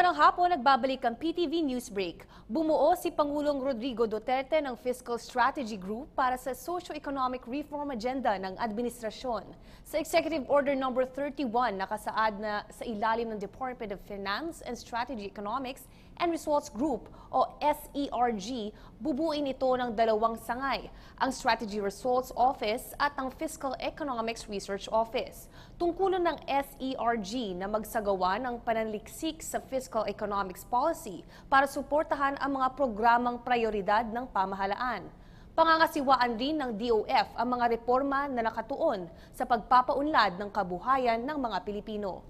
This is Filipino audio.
Magandang hapon, nagbabalik ang PTV News Break. Bumuo si Pangulong Rodrigo Duterte ng Fiscal Strategy Group para sa socio-economic reform agenda ng administrasyon. Sa Executive Order No. 31, nakasaad na sa ilalim ng Department of Finance and Strategy Economics and Results Group o SERG, bubuin ito ng dalawang sangay, ang Strategy Results Office at ang Fiscal Economics Research Office. Tungkulon ng SERG na magsagawa ng pananliksik sa fiscal economics policy para suportahan ang mga programang prioridad ng pamahalaan. Pangangasiwaan rin ng DOF ang mga reforma na nakatuon sa pagpapaunlad ng kabuhayan ng mga Pilipino.